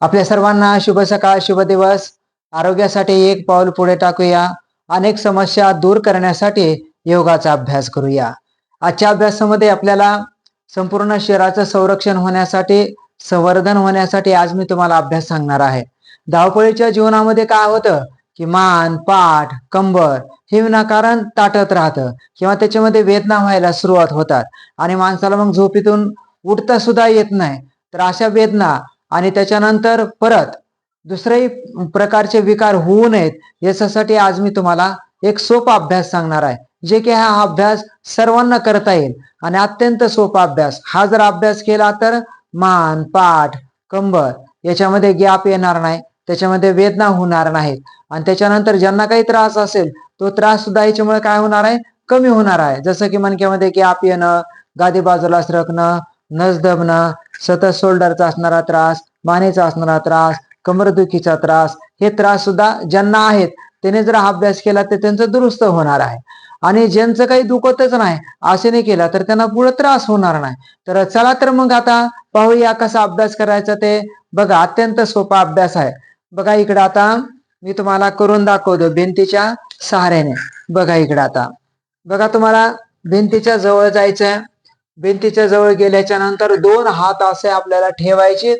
आपल्या सर्वांना शुभ सकाळ शुभ दिवस. आरोग्यासाठी एक पाऊल पुढे टाकूया. अनेक समस्या दूर करण्यासाठी योगाचा अभ्यास करूया. आजच्या अभ्यासामध्ये आपल्याला संपूर्ण शरीराचं संरक्षण होण्यासाठी संवर्धन होण्यासाठी आज मी तुम्हाला अभ्यास सांगणार आहे. धावपळीच्या जीवनामध्ये काय होतं? की मान पाठ कंबर हे विनाकारण ताटत राहतं किंवा त्याच्यामध्ये वेदना व्हायला सुरुवात होतात. आणि माणसाला मग झोपेतून उठता सुद्धा येत नाही. तर अशा वेदना आणि त्याच्यानंतर परत दुसरेही प्रकारचे विकार होऊ नयेत याच्यासाठी आज मी तुम्हाला एक सोपा अभ्यास सांगणार आहे. जे की हा अभ्यास सर्वांना करता येईल आणि अत्यंत सोपा अभ्यास. हा जर अभ्यास केला तर मान पाठ कंबर याच्यामध्ये गॅप येणार नाही त्याच्यामध्ये वेदना होणार नाहीत. आणि त्याच्यानंतर ज्यांना काही त्रास असेल तो त्रास सुद्धा याच्यामुळे काय होणार आहे? कमी होणार आहे. जसं की मणक्यामध्ये गॅप येणं गादी बाजूला सरकणं नस दबणं सतत शोल्डरचा असणारा त्रास मानेचा असणारा त्रास कमरदुखीचा त्रास हे त्रास सुद्धा ज्यांना आहेत त्याने जर हा अभ्यास केला तर त्यांचं दुरुस्त होणार आहे. आणि ज्यांचं काही दुखतच नाही असे नाही केला तर त्यांना पुढे त्रास होणार नाही. तर चला तर मग आता पाहूया कसा अभ्यास करायचा ते. बघा अत्यंत सोपा अभ्यास आहे. बघा इकडे आता मी तुम्हाला करून दाखवतो भिंतीच्या सहाऱ्याने. बघा इकडे आता. बघा तुम्हाला भिंतीच्या जवळ जायचं भिंतीच्या जवळ गेल्याच्यानंतर दोन हात असे आपल्याला ठेवायचे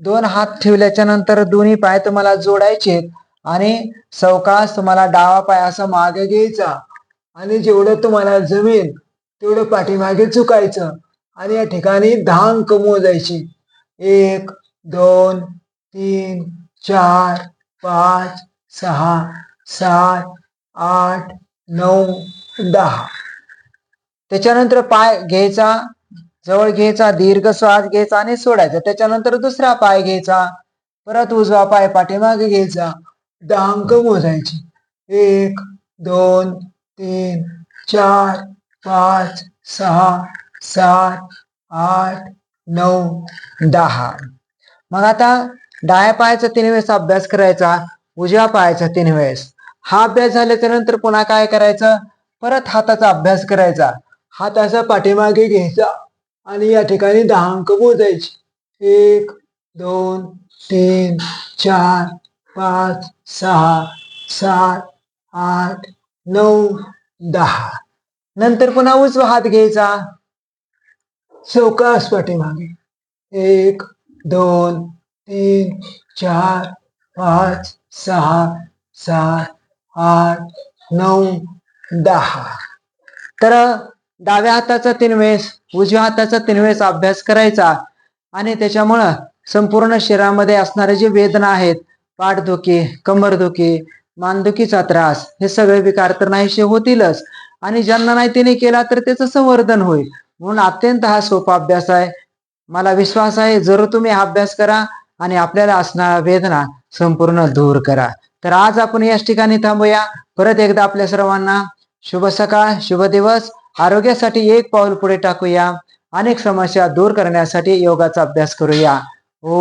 दोन हात ठेवल्याच्या नंतर दोन्ही पाय तुम्हाला जोडायचे आणि सवकास तुम्हाला डावा पाय असा मागे घ्यायचा. आणि जेवढं तुम्हाला जमेल तेवढं पाठीमागे चुकायचं आणि या ठिकाणी दहा अंक मोजायची. एक दोन तीन चार पाच सहा सात आठ नऊ दहा. त्याच्यानंतर पाय घ्यायचा जवळ घ्यायचा दीर्घ श्वास घ्यायचा आणि सोडायचा. त्याच्यानंतर दुसरा पाय घ्यायचा परत उजवा पाय पाठीमागे घ्यायचा. डांक मोजायची. एक दोन तीन चार पाच सहा सात आठ नऊ दहा. मग आता डाव्या पायाचा तीन वेळेस अभ्यास करायचा उजव्या पायाचा तीन वेळेस. हा अभ्यास झाल्याच्यानंतर पुन्हा काय करायचं? परत हाताचा अभ्यास करायचा. हात असा पाठीमागे घ्यायचा आणि या ठिकाणी दहा अंक मोजायचे. एक दोन तीन चार पाच सहा सात आठ नऊ दहा. नंतर पुन्हा उजवा हात घ्यायचा. चौकास पाठीमागे. एक दोन तीन चार पाच सहा सात आठ नऊ दहा. तर डाव्या हाताचा तीन वेळेस उजव्या हाताचा तीन वेळेस अभ्यास करायचा. आणि त्याच्यामुळं संपूर्ण शरीरामध्ये असणारे जे वेदना आहेत पाठदुखी कंबरदुखी मानदुखीचा त्रास हे सगळे विकार तर नाहीसे होतीलच. आणि ज्यांना नाही त्याने केला तर त्याचं संवर्धन होईल. म्हणून अत्यंत हा सोपा अभ्यास आहे. मला विश्वास आहे जरूर तुम्ही हा अभ्यास करा आणि आपल्याला असणाऱ्या वेदना संपूर्ण दूर करा. तर आज आपण याच ठिकाणी थांबूया. परत एकदा आपल्या सर्वांना शुभ सकाळ शुभ दिवस. आरोग्यासाठी एक पाऊल पुढे टाकूया. अनेक समस्या दूर करण्यासाठी योगाचा अभ्यास करूया. ओ